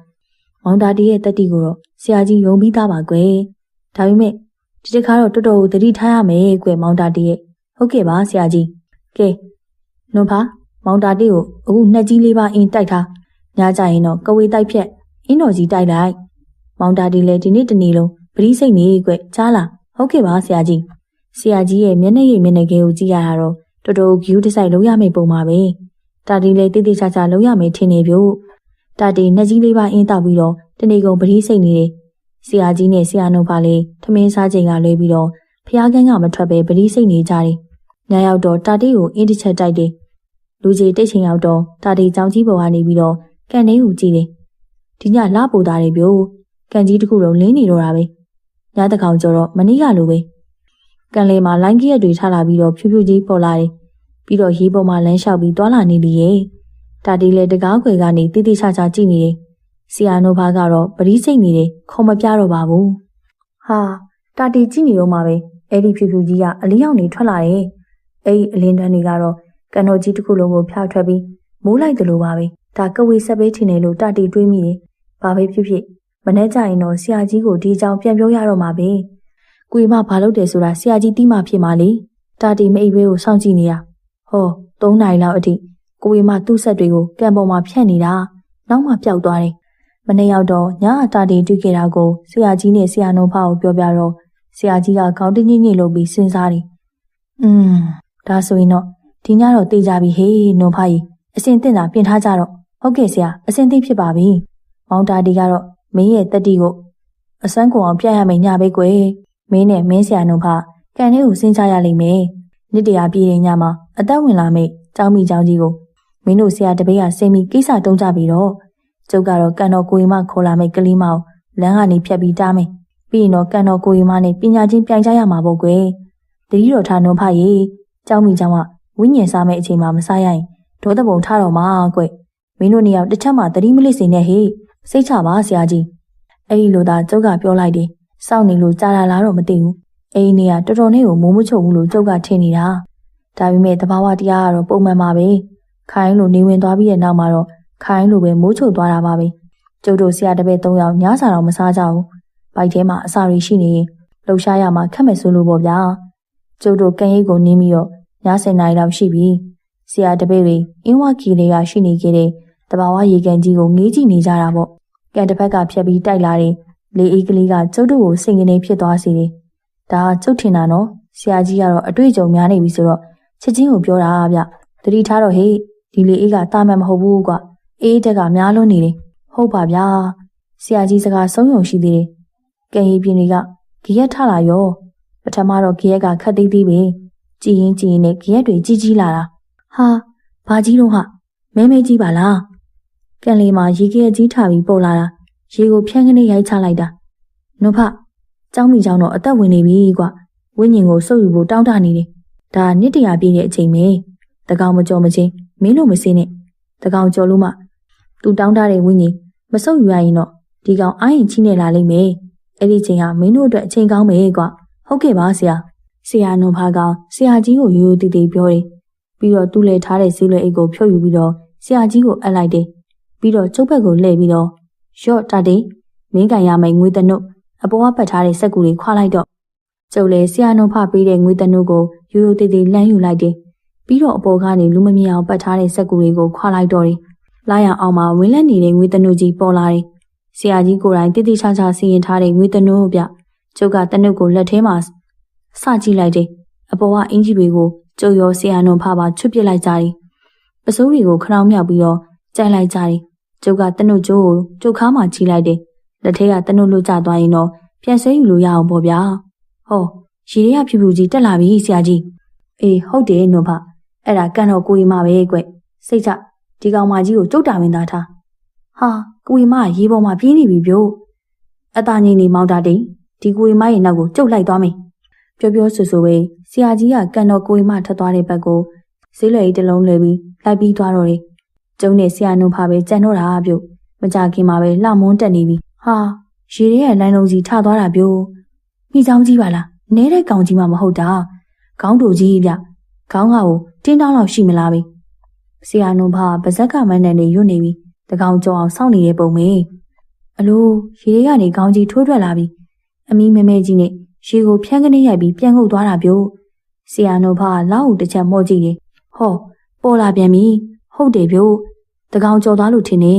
မောင်တာတီရဲ့တက်တီကိုတော့ဆရာကြီးယုံပြီးသားပါကွယ်ဒါပေမဲ့ဒီတစ်ခါတော့တော်တော်သတိထားရမယ်ကွယ်မောင်တာတီရဲ့ဟုတ်ကဲ့ပါဆရာကြီးကဲနှုံဖမောင်တာတီကိုအခုနှက်ကြီးလေးပါအင်းတိုက်ထားညကြရင်တော့ကဝေးတိုက်ဖြက်အင်းတော်ကြီးတိုက်လိုက်မောင်တာတီလည်းဒီနေ့တနေ့လုံးပရိစိတ်နေကွကြားလားဟုတ်ကဲ့ပါဆရာကြီးဆရာကြီးရဲ့မျက်နှာရည်မျက်နှာကဲကိုကြည့်ရတာတော့တော်တော်ဂယူးတစိုက်လုံးရမယ့်ပုံပါပဲ တာတီလည်းတိတိကျကျလုံးရမယ်ထင်နေပြို့တာတီနှက်ကြီးလေးပါအင်းတောက်ပြီးတော့တနေကုန်ပတိစိတ်နေတယ်ဆရာကြီးနဲ့ဆရာနှုတ်ပါလေထမင်းစားချိန်ကလွဲပြီးတော့ဖျားကန်းကမထွက်ပဲပတိစိတ်နေကြတယ်ညရောက်တော့တာတီကိုအင်းတစ်ချက်တိုက်တယ်လူကြီးတိတ်ချိန်ရောက်တော့တာတီကြောင်ကြီးပေါ်ကနေပြီးတော့ကန်နေဟူကြည့်တယ်ဒီညလှပူသားတယ်ပြို့ကန်ကြီးတစ်ခုလုံးလင်းနေတော့တာပဲညတကောင်ကျတော့မနေ့ကလိုပဲကန်လေမှာလိုင်းကြီးရက်တွေထားလာပြီးတော့ဖြူဖြူကြီးပေါ်လာတယ် ပြီးတော့ရေးပေါ်မှာလမ်းလျှောက်ပြီးတွာလာနေပြီရဲ့တာတီလည်းတကားခွေကနေတိတိချာချာကြည့်နေတယ်ဆီယာနိုဘာကတော့ပရိစိတ်နေတယ်ခုံမပြတော့ပါဘူးဟာတာတီကြည့်နေတော့မှပဲအဲ့ဒီဖြူဖြူကြီးကအလင်းရောက်နေထွက်လာတယ်အဲ့ဒီအလင်းတန်းတွေကတော့ကန်တော်ကြီးတစ်ခုလုံးကိုဖျောက်ထွက်ပြီးမိုးလိုက်တယ်လို့ပါပဲဒါကဝေဆက်ပေးထင်တယ်လို့တာတီတွေးမိတယ်ဘာပဲဖြစ်ဖြစ်မနေ့ကျရင်တော့ဆရာကြီးကိုဒီအကြောင်းပြန်ပြောရတော့မှာပဲ။ကိုမဘာလုပ်တယ်ဆိုတာဆရာကြီးသိမှဖြစ်မှာလေ။တာတီမအိပ်ဘဲကိုစောင့်ကြည့်နေရ။ ဟော၃နိုင်လောက်အထိကိုမသူ့ဆက်တွေကိုကံပေါ်မှာဖြတ်နေတာ။နောက်မှပျောက်သွားတယ်။မနေ့ရောက်တော့ညအတာတီတွေ့ခဲ့တာကိုဆရာကြီးနဲ့ဆရာနှုံဖကိုပြောပြတော့ဆရာကြီးကခေါင်းတင်းကြီးညိလုပ်ပြီးစဉ်းစားတယ်။อืมဒါဆိုရင်တော့ဒီညတော့တေးကြပြီဟေးနှုံဖကြီးအစင်တင်တာပြင်ထားကြတော့ဟုတ်ကဲ့ဆရာအစင်သိဖြစ်ပါပြီ။မောင်တာတီကတော့မင်းရဲ့တက်တီကိုအစွမ်းကုန်အောင်ပြရမယ်ညပဲကွယ်မင်းနဲ့မင်းဆရာနှုတ်ဖကန်လေးကိုစဉ်းစားရလိမ့်မယ်နှစ်တရာပြည့်တဲ့ညမှာ အသက်ဝင်လာမိကြောင်းမိကြောင်းကြီးကိုမင်းတို့ဆရာတပည့်ကစိတ်မိကိစ္စတုံးကြပြီးတော့ကျုပ်ကတော့ကန်တော်ကိုရီမခေါ်လာမိကလေးမအောင်လမ်းကနေဖြတ်ပြီးတားမယ်ပြီးရင်တော့ကန်တော်ကိုရီမနဲ့ပညာချင်းပြိုင်ကြရမှာပေါ့ကွယ်တတိတော်ထားနှုံဖရေကြောင်းမိကြောင်းကဝိညာဉ်စားမဲ့အချိန်မှာမစားရရင်ဒေါသပုံထားတော့မှာကွမင်းတို့နေရာတစ်ချက်မှတတိမလစ်စင်နဲ့ဟေ့စိတ်ချပါဆရာကြီးအဲ့ဒီလိုသာကျုပ်ကပြောလိုက်တယ်စောင့်နေလို့ကြာလာလားတော့မသိဘူးအဲ့ဒီနေရာတော်တော်လေးကိုမိုးမချုပ်ဘူးလို့ကျုပ်ကထင်နေတာ ဒါပေမဲ့တဘာဝတရားကတော့ပုံမှန်ပါပဲခိုင်းလို့နေဝင်သွားပြီးတဲ့နောက်မှာတော့ခိုင်းလို့ပဲမိုးချုပ်သွားတာပါပဲကျုပ်တို့ဆရာတပည့်၃ယောက်ညစာတော့မစားကြဘူးဘိုက်ထဲမှာအစာတွေရှိနေရင်လှုပ်ရှားရမှာခက်မဲ့ဆိုလို့ပေါ့ဗျာကျုပ်တို့ကံရိပ်ကိုနင်းပြီးတော့ည7နာရီလောက်ရှိပြီဆရာတပည့်တွေအင်းဝကီတွေကရှိနေခဲ့တဲ့တဘာဝရေကန်ကြီးကိုငေးကြည့်နေကြတာပေါ့ကံတစ်ဖက်ကဖြတ်ပြီးတိုက်လာတဲ့လေအေးကလေးကကျုပ်တို့ကိုစိတ်ကနေဖြစ်သွားစေတယ်ဒါကကျုပ်ထင်တာနော်ဆရာကြီးကတော့အတွေ့အကြုံများနေပြီဆိုတော့ ချက်ချင်းကိုပြောတာဗျတတိထားတော့ဟေ့ဒီလေအေးကတာမန်မဟုတ်ဘူးကွာအေးတက်ကများလွန်းနေတယ်ဟုတ်ပါဗျာဆရာကြီးစကားဆုံးယုံရှိသေးတယ်ကံရီပြင်းတွေကဂရက်ထလာရောပထမတော့ဂရက်ကခတ်သေးသေးပဲကြည်ရင်ကြည်ရင်နဲ့ဂရက်တွေကြီးကြီးလာတာဟာဘာကြီးတော့ဟာမဲမဲကြီးပါလားကန်လေးမှာရေခဲကြီးထပြီးပေါ်လာတာရေကိုဖြန်းကနေရိုက်ချလိုက်တာနုဖเจ้าမိเจ้าတော့အသက်ဝင်နေပြီကွာဝိညာဉ်ကိုစုပ်ယူဖို့တောင်းတနေတယ် ဒါနှစ်တရာပြည့်တဲ့အချိန်ပဲတကောင်မကြော်မချင်းမင်းတို့မစင်းနဲ့တကောင်ကြော်လို့မှသူတောင်းတတဲ့ဝိညာဉ်မဆုပ်ယူရရင်တော့ဒီကောင်အားရင်ချိနေလာလိမ့်မယ်အဲ့ဒီချိန်ကမင်းတို့အတွက်အချိန်ကောင်းမယ်ကွာဟုတ်ကဲ့ပါဆရာဆရာနုဖာကောင်ဆရာကြီးကိုရိုးရိုးတည်တည်ပြောတယ်ပြီးတော့သူ့လဲထားတဲ့ဈေးလွယ်အိတ်ကိုဖြုတ်ယူပြီးတော့ဆရာကြီးကိုအပ်လိုက်တယ်ပြီးတော့ကျုပ်ဘက်ကိုလှည့်ပြီးတော့ရော့တတ်တယ်မင်းကန်ရမယ်ငွေတနုအပေါ်ကပတ်ထားတဲ့စက်ကူတွေခွာလိုက်တော့ ကျုပ်လည်းဆရာနှုံဖပေးတဲ့ငွေတနုကိုရိုးရိုးသေးသေးလှမ်းယူလိုက်တယ်ပြီးတော့အပေါ်ကနေလူမမြင်အောင်ပတ်ထားတဲ့စက်ကူတွေကိုခွာလိုက်တော့တယ်လာရအောင်မှာဝင်းလက်နေတဲ့ငွေတနုကြီးပေါ်လာတယ်ဆရာကြီးကိုယ်တိုင်တိတိကျကျစီရင်ထားတဲ့ငွေတနုပြကျုပ်ကတနုကိုလက်ထဲမှာစကြည့်လိုက်တယ်အပေါ်ကအင်ဂျီတွေကိုကျုပ်ရောဆရာနှုံဖပါချွတ်ပစ်လိုက်ကြတယ်ပစိုးတွေကိုခရောင်းမြောက်ပြီးတော့ကြိုက်လိုက်ကြတယ်ကျုပ်ကတနုကျိုးကိုကျုပ်ခါမှကြီးလိုက်တယ်လက်ထဲကတနုလွတ်ကျသွားရင်တော့ပြန်ဆဲယူလို့ရအောင်ပေါ့ဗျာ ဟောရေတွေကဖြူဖြူကြီးတက်လာပြီဆရာကြီးအေးဟုတ်တယ်နုဖအဲ့ဒါကန်တော့ကိုကြီးမပဲကွစိတ်ချဒီကောင်မကြီးကိုကြုတ်တာမင်းသားထားဟာကိုကြီးမရေပေါ်မှာပြေးနေပြီပြို့အသားငိမ့်နေမောင်းတာတိဒီကိုကြီးမရဲ့နောက်ကိုကျုပ်လိုက်သွားမယ်ပြောပြောဆူဆူပဲဆရာကြီးကကန်တော့ကိုကြီးမထပ်သွားတဲ့ဘက်ကိုဈေးလွယ်ကြီးတစ်လုံးလဲပြီးလိုက်ပြီးသွားတော့တယ်ကျုံနဲ့ဆရာနုဖပဲကြံတော့တာပြုတ်မကြခင်မှာပဲလှမုန်းတက်နေပြီဟာရေရဲရဲ့လိုင်းလုံးကြီးထသွားတာပြုတ် မိချောင်းကြီးပါလားနဲတဲ့ကောင်ကြီးမှမဟုတ်တာခေါင်းတူကြီးဗျခေါင်းကကိုတင်းတောင်းလောက်ရှိမလားပဲဆရာနုဖပါဇက်ကမန်းနဲ့နေရွတ်နေပြီတကောင်ကြောအောင်စောင့်နေတဲ့ပုံပဲအလိုရေရဲကနေခေါင်းကြီးထိုးထွက်လာပြီအမီးမဲမဲကြီးနဲ့ရေကိုဖြန်းကနေရိုက်ပြီးပြန်ငုတ်သွားတာပြုတ်ဆရာနုဖလောက်တစ်ချက်မော့ကြည့်တယ်ဟောပေါ်လာပြန်ပြီဟုတ်တယ်ဗျို့တကောင်ကြော်သွားလို့ထင်နေ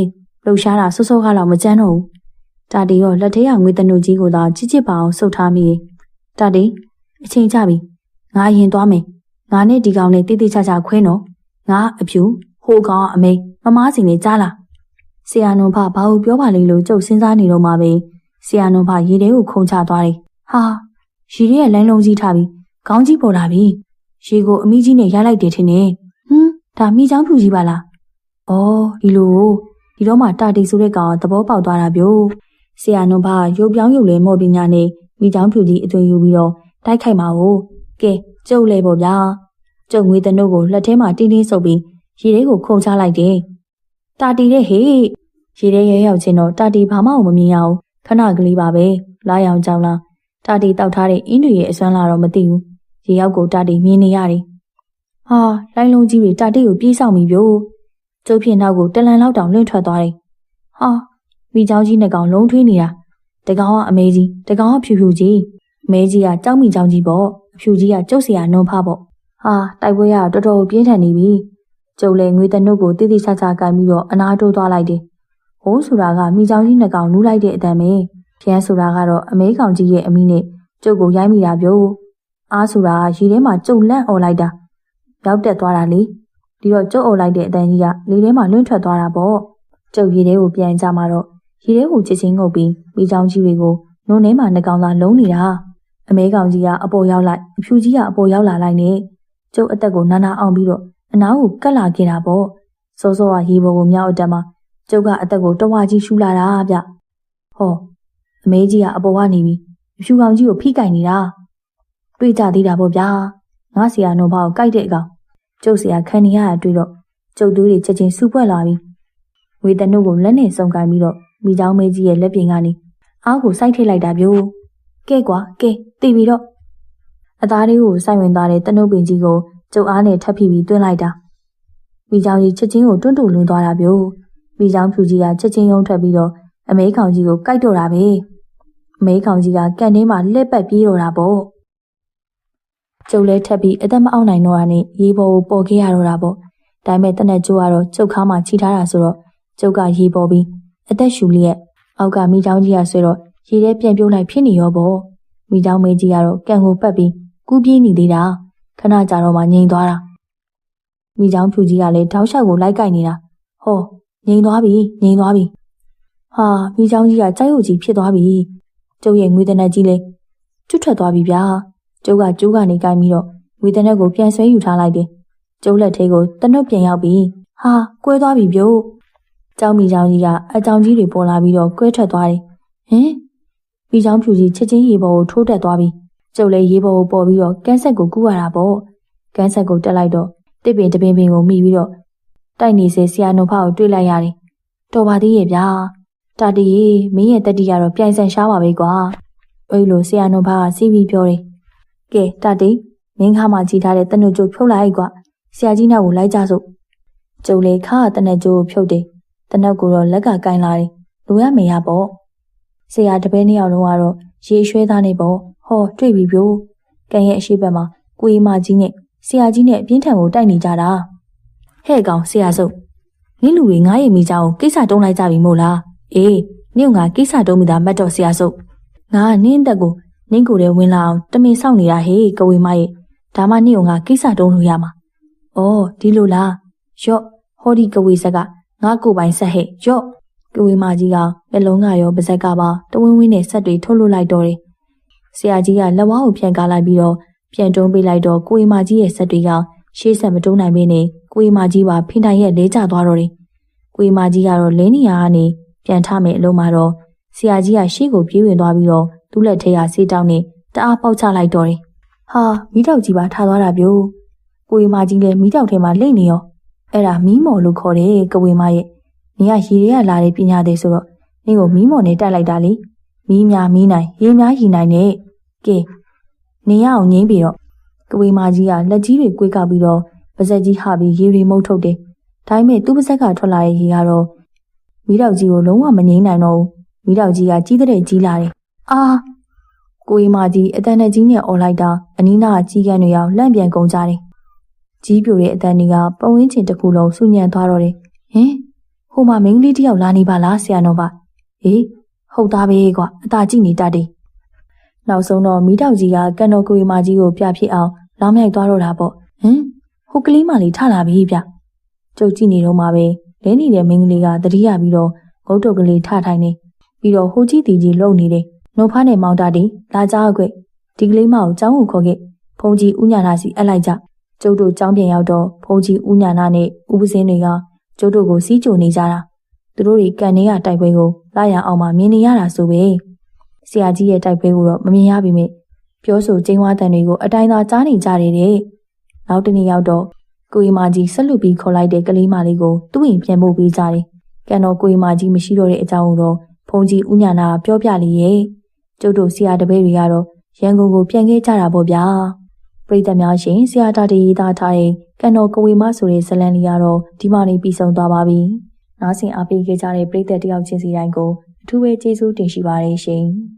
လှုပ်ရှားတာစောစောကတော့မကြမ်းတော့ဘူး တာတီရောလက်ထဲကငွေတနုကြီးကိုသာချစ်ချစ်ပါအောင်ဆုပ်ထားမိတာတီအချိန်ကြပြီငါရင်သွားမယ်ငါနဲ့ဒီကောင်နဲ့တိတိကျကျခွဲနော်ငါအဖြူဟိုကောင်အမေမမားစီနဲ့ကြားလားဆရာနုံဖဘာလို့ပြောပါလိမ့်လို့ကြုတ်စဉ်းစားနေတော့မှပဲဆရာနုံဖရေထဲကိုခုန်ချသွားတယ်ဟာရေထဲရဲ့လိုင်းလုံးကြီးထားပြီးခေါင်းကြီးပေါ်လာပြီရေကိုအမိကြီးနဲ့ရလိုက်တယ်ထင်တယ်ဟမ်ဒါမိချောင်းဖြူကြီးပါလား။အော်ဒီလိုဒီတော့မှတာတီဆိုတဲ့ကောင်သဘောပေါက်သွားတာပြို့။ ဆရာနှုံဖရုပ်ပြောင်းရုပ်လဲမော်ပညာနဲ့မိချောင်းဖြူကြီးအသွင်ယူပြီးတော့တိုက်ခိုက်မှာကိုကဲကျုပ်လဲပေါ့ဗျာ။ကျုပ်ငွေတနုတ်ကိုလက်ထဲမှာတင်းတင်းဆုပ်ပြီးရေထဲကိုခုန်ချလိုက်တယ်။တာတီတဲ့ဟေ့ရေထဲရဲရောက်ချင်းတော့တာတီဘာမှမမြင်ရအောင်ခဏကလေးပါပဲ။လာရောင်ကြောင်လားတာတီတောက်ထားတဲ့အင်းတွေရဲ့အစွမ်းလာတော့မသိဘူး။ရေရောက်ကိုတာတီမြင်နေရတယ်။ဟာလိုင်းလုံးကြီးတွေတာတီကိုပြေးဆောင်ပြီးပြို့ကျုပ်ဖြစ်နောက်ကိုတလန်လောက်တောင်လွင့်ထွက်သွားတယ်။ဟာ မိเจ้าကြီးနှစ်ကောင်လုံးထွေးနေတာတကောင်ကအမေကြီးတကောင်ကဖြူဖြူကြီးအမေကြီးကကြောက်မိเจ้าကြီးပေါ့အဖြူကြီးကကျုပ်เสียနုံဖပေါ့ဟာတိုက်ပွဲရတော်တော်ပြင်းထန်နေပြီကျုပ်လည်းငွေတနုတ်ကိုတိတိကျကျကန်ပြီးတော့အနာတိုးသွားလိုက်တယ်။ဟိုးဆိုတာကမိเจ้าကြီးနှစ်ကောင်နူးလိုက်တဲ့အတန်ပဲ။ဖြန်းဆိုတာကတော့အမေကောင်ကြီးရဲ့အမိနဲ့ကျုပ်ကိုရိုက်မိတာပြို့။အားဆိုတာကရေထဲမှာကျုပ်လန့်អော်လိုက်တာ။ရောက်တက်သွားတာလေပြီးတော့ကျုပ်အုပ်လိုက်တဲ့အတန်းကြီးကလေထဲမှာလွင့်ထွက်သွားတာပေါ့ကျုပ်ရေထဲကိုပြန်ကြမှာတော့ ရေထဲကိုချစ်ချင်းငုပ်ပြီးမိချောင်းကြီးတွေကိုနုံထဲမှာနှကောင်သားလုံးနေတာအမဲကောင်ကြီးကအပေါ်ရောက်လိုက်အဖြူကြီးကအပေါ်ရောက်လာလိုက်နဲ့ကျုပ်အသက်ကိုနာနာအောင်ပြီးတော့အနားကိုကတ်လာခဲ့တာပေါ့စောစောကရေပေါ်ကိုမြောက်အတက်မှာကျုပ်ကအသက်ကိုတဝါကြီးရှူလာတာဗျဟောအမေကြီးကအပေါ်ကနေပြီးအဖြူကောင်ကြီးကိုဖိကင်နေတာတွေ့ကြသေးတာပေါ့ဗျာငါဆရာနှုံဘောက်ကိုက်တဲ့အကောင်ကျုပ်ဆရာခံနေရတာတွေ့တော့ကျုပ်တို့တွေချက်ချင်းစူပွက်လာပြီဝေတနုကိုလက်နဲ့စုံကင်ပြီးတော့ မိချောင်းမေကြီးရဲ့လက်ပြင်ကနေအားကိုစိုက်ထိလိုက်တာပြို့ကဲကွာကဲသိပြီတော့အသားလေးကိုစိုက်ဝင်သွားတဲ့တနုပင်ကြီးကိုကျုပ်အားနဲ့ထပ်ဖိပြီးတွင်းလိုက်တာမိချောင်းကြီးချက်ချင်းကိုတွန်းတူလွန်သွားတာပြို့မိချောင်းဖြူကြီးကချက်ချင်းရုံထွက်ပြီးတော့အမေကောင်ကြီးကိုကိုက်တော့တာပဲအမေကောင်ကြီးကကန်ထဲမှာလှက်ပတ်ပြေးတော့တာပေါ့ကျုပ်လဲထပ်ပြီးအသက်မအောင်နိုင်တော့တာနဲ့ရေပေါ်ကိုပေါ်ခဲ့ရတော့တာပေါ့ဒါပေမဲ့တနက်ကျိုးကတော့ကျုပ်ခါမှခြိထားတာဆိုတော့ကျုပ်ကရေပေါ်ပြီး အသက်ရှူလျက်အောက်ကမိချောင်းကြီးကဆွဲတော့ရေထဲပြန်ပြုတ်လိုက်ဖြစ်နေရောပေါ့မိချောင်းမေးကြီးကတော့ကန်ကိုပတ်ပြီးကူးပြေးနေသေးတာခဏကြာတော့မှငြိမ်သွားတာမိချောင်းဖြူကြီးကလည်းတောက်လျှောက်ကိုလိုက်ကြိုက်နေတာဟောငြိမ်သွားပြီငြိမ်သွားပြီဟာမိချောင်းကြီးကကြိုက်ဟုတ်ကြီးဖြစ်သွားပြီကျုပ်ရဲ့ငွေတနက်ကြီးလည်းကျွတ်ထွက်သွားပြီဗျာကျုပ်ကကျိုးကနေကြိုက်ပြီးတော့ငွေတနက်ကိုပြန်ဆွဲယူထားလိုက်တယ်ကျုပ်လက်ထဲကိုတနုတ်ပြန်ရောက်ပြီဟာကွဲသွားပြီပြို့ ကျောင်းမိချောင်းကြီးကအကြောင်ကြီးတွေပေါ်လာပြီးတော့ကွဲထွက်သွားတယ်ဟင်မိချောင်းဖြူကြီးချက်ချင်းရေပေါ်ကိုထိုးတက်သွားပြီကျုပ်လည်းရေပေါ်ကိုပေါ်ပြီးတော့ကန်းဆက်ကိုကူးရတာပေါ့ကန်းဆက်ကိုတက်လိုက်တော့တစ်ပင်တပင်ပင်ကိုမိပြီးတော့တိုက်နေစေဆရာနှုတ်ဖောက်ကိုတွေ့လိုက်ရတယ်တော်ပါသေးရဲ့ဗျာတာတီရေမင်းရဲ့တက်တီကတော့ပြိုင်ဆိုင်ရှားပါပဲကွာအဲ့လိုဆရာနှုတ်ဖောက်ကစီးပြီးပြောတယ်ကဲတာတီမင်းခါမှကြီးထားတဲ့တနုကျုပ်ဖြုတ်လိုက်ကွာဆရာကြီးနောက်ကိုလိုက်ကြစို့ကျုပ်လေခါကတနက်ကျိုးကိုဖြုတ်တယ် တနက်ကိုတော့လက်ကကင်လာတယ်လူရမေရပေါ့ဆရာတပည့်နှစ်ယောက်လုံးကတော့ရေရွှဲသားနေပေါ့ဟောတွေ့ပြီပြို့ကန်ရဲ့အရှိဘက်မှာကိုရီမကြီးနဲ့ဆရာကြီးနဲ့အပြင်းထန်ကိုတိုက်နေကြတာဟဲ့ကောင်ဆရာစုပ်နင်းလူတွေငားရီမိကြအောင်ကိစ္စတုံးလိုက်ကြပြီမို့လားအေးနင့်ကကိစ္စတုံးမိတာမတ်တော့ဆရာစုပ်ငါကနင်းတက်ကိုနင်းကိုယ်ထဲဝင်လာအောင်တမင်ဆောင်နေတာဟေးကဝေမရဲ့ဒါမှနင့်ကငါကိစ္စတုံးလို့ရမှာ။အော်ဒီလိုလား။ရော့ဟောဒီကဝေဆက်က ငါကိုပိုင်ဆက်ဟဲ့ရော့ကဝေမကြီးကမျက်လုံးကရောပါဇက်ကပါတဝင်းဝင်းနဲ့ဆက်တွေထုတ်လွှတ်လိုက်တော့တယ်။ဆရာကြီးကလက်ဝါးကိုပြန်ကားလိုက်ပြီးတော့ပြန်တွန်းပေးလိုက်တော့ကိုဝေမကြီးရဲ့ဆက်တွေကရှေးဆက်မတွန်းနိုင်မင်းနဲ့ကိုဝေမကြီးပါဖင်တိုင်ရဲ့လဲကျသွားတော့တယ်။ကိုဝေမကြီးကတော့လင်းနေရကနေပြန်ထမယ်အလုံးမှာတော့ဆရာကြီးကရှေ့ကိုပြေးဝင်သွားပြီးတော့သူ့လက်ထဲကဆေးတောင်းနဲ့တအားပေါက်ချလိုက်တော့တယ်။ဟာမိတော့ကြီးပါထားသွားတာပြို့ကိုဝေမကြီးလည်းမိတော့ထဲမှာလိမ့်နေရော အဲ့ဒါမီးမော်လို့ခေါ်တယ်ကဝေမရဲ့နင်ကရေတွေကလာတဲ့ပညာသေးဆိုတော့နင်ကိုမီးမော်နဲ့တက်လိုက်တာလေမီးများမီးနိုင်ရေများရီနိုင်နဲ့ကဲနင်ရအောင်ငိမ့်ပြီးတော့ကဝေမကြီးကလက်ကြီးတွေကွေးကောက်ပြီးတော့ပါဇက်ကြီးဟာပြီးရေတွေမုတ်ထုတ်တယ်ဒါပေမဲ့သူ့ပါဇက်ကထွက်လာတဲ့ရေကတော့မီးတောက်ကြီးကိုလုံးဝမငိမ့်နိုင်တော့ဘူးမီးတောက်ကြီးကကြီးတဲ့ကြီးလာတယ်အာကိုဝေမကြီးအတန်နဲ့ကြီးနဲ့អော်လိုက်တာအနီးနားကြီးကန်းတွေရောက်လန့်ပြန်ကုန်ကြတယ် ကြီးပြိုတဲ့အတန်တွေကပဝင်းချင်တစ်ခုလုံးဆူညံသွားတော့တယ်ဟင်ဟိုမှာမိန်းကလေးတယောက်လာနေပါလားဆရာတော်ပါဟေးဟုတ်သားပဲကွာအသာကြည့်နေတတ်တယ်နောက်ဆုံးတော့မိတောက်ကြီးကကန်တော်ကိုရီမကြီးကိုပြဖြစ်အောင်လောင်းမြိုက်သွားတော့တာပေါ့ဟင်ဟိုကလေးမလေးထလာပြီဗျကျုပ်ကြည့်နေတော့မှပဲလဲနေတဲ့မိန်းကလေးကတတိယပြီးတော့ငုတ်တုတ်ကလေးထထိုင်နေပြီးတော့ဟိုကြီးတီကြီးလုံနေတယ်နှုတ်ဖားနဲ့မောင်တာတီလာကြအကွဒီကလေးမကိုကျောင်းကိုခေါ်ခဲ့ဖုန်ကြီးဥညာနာစီအပ်လိုက်ကြ ကျုပ်တို့ကျောင်းပြန်ရောက်တော့ဖုန်ကြီးဦးညာနာနဲ့ဦးပစင်းတွေကကျုပ်တို့ကိုစီးကြိုနေကြတာသူတို့တွေကန်နေရတိုက်ပွဲကိုလာရအောင်မှမြင်နေရတာဆိုပဲဆရာကြီးရဲ့တိုက်ပွဲကိုတော့မမြင်ရပါမိပြောဆိုကျင်းဝါတန်တွေကိုအတိုင်းသာကြားနေကြတယ်တဲ့နောက်တနေ့ရောက်တော့ကိုရီမာကြီးဆက်လူပြီးခေါ်လိုက်တဲ့ကလေးမလေးကိုသူ့ရင်ပြန်ဖို့ပေးကြတယ်ကန်တော်ကိုရီမာကြီးမရှိတော့တဲ့အကြောင်းကိုတော့ဖုန်ကြီးဦးညာနာပြောပြလေရဲ့ကျုပ်တို့ဆရာတပည့်တွေကတော့ရန်ကုန်ကိုပြန်ခဲ့ကြတာပေါ့ဗျာ ပရိသတ်များရှင်ဆရာတာတီရေးသားထားတဲ့ကန်တော်ကဝေမဆိုတဲ့ဇလံလေးကတော့ဒီမှနေပြီးဆုံးသွားပါပြီ။နားဆင်အားပေးခဲ့ကြတဲ့ပရိသတ်တယောက်ချင်းစီတိုင်းကိုအထူးပဲကျေးဇူးတင်ရှိပါတယ်ရှင်။